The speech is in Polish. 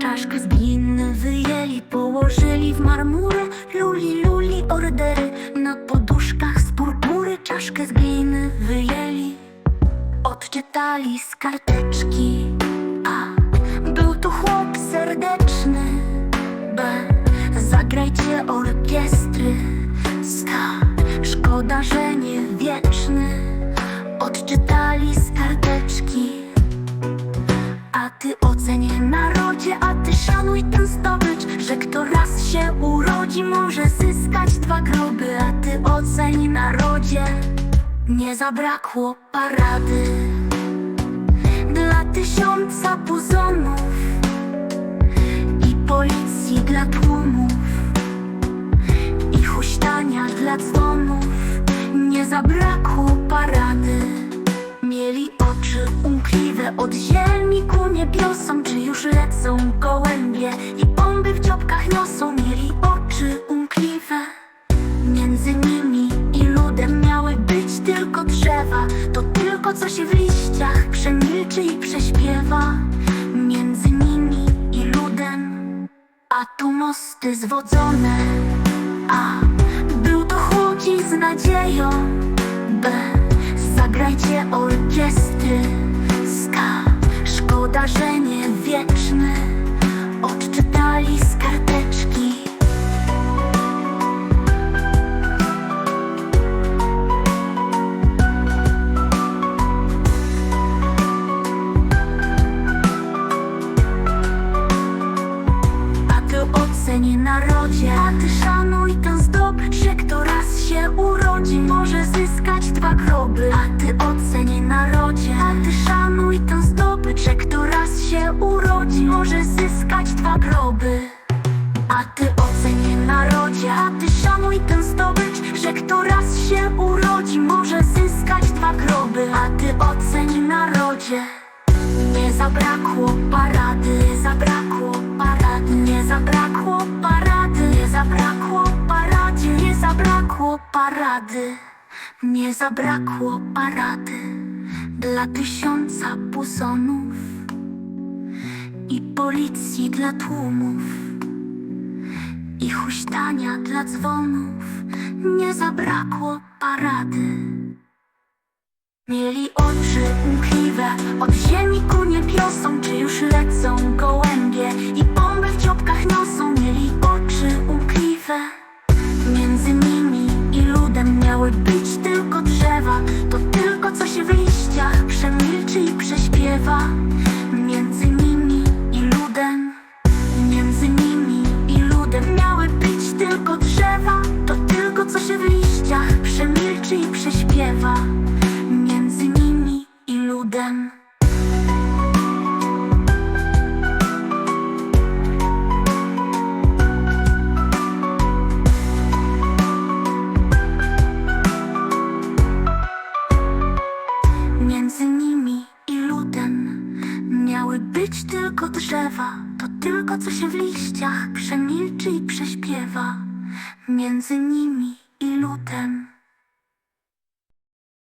Czaszkę z gliny wyjęli, położyli w marmurę Luli, luli, ordery. Na poduszkach z purpury Czaszkę z gliny wyjęli, odczytali z karteczki A, był to chłop serdeczny. B, zagrajcie orkiestry. Ska, szkoda, że nie dwa groby A ty oceń narodzie, nie zabrakło parady. Dla tysiąca puzonów I policji dla tłumów I huśtania dla dzwonów. Nie zabrakło parady. Mieli oczy umkliwe od ziemi ku niebiosom Czy już lecą gołębie drzewa To tylko co się w liściach przemilczy i prześpiewa. Między nimi i ludem A tu mosty zwodzone. A był to chłodzi z nadzieją B Zagrajcie orkiestry. Ska Szkoda, że nie wieczny A ty szanuj ten zdobycz Że kto raz się urodzi Może zyskać dwa groby. A ty oceni narodzie. A ty szanuj ten zdobycz Że kto raz się urodzi Może zyskać dwa groby. A ty oceni narodzie, a ty szanuj ten zdobycz Że kto raz się urodzi, może zyskać dwa groby. A ty oceni narodzie parady, nie zabrakło parady dla tysiąca puzonów i policji dla tłumów. I huśtania dla dzwonów, nie zabrakło parady. Mieli oczy umkliwe od ziemi ku niebiosom Czy już lecą prześpiewa Między nimi i ludem Między nimi i ludem miały być tylko drzewa. To tylko co się w liściach przemilczy i prześpiewa. Między nimi i ludem.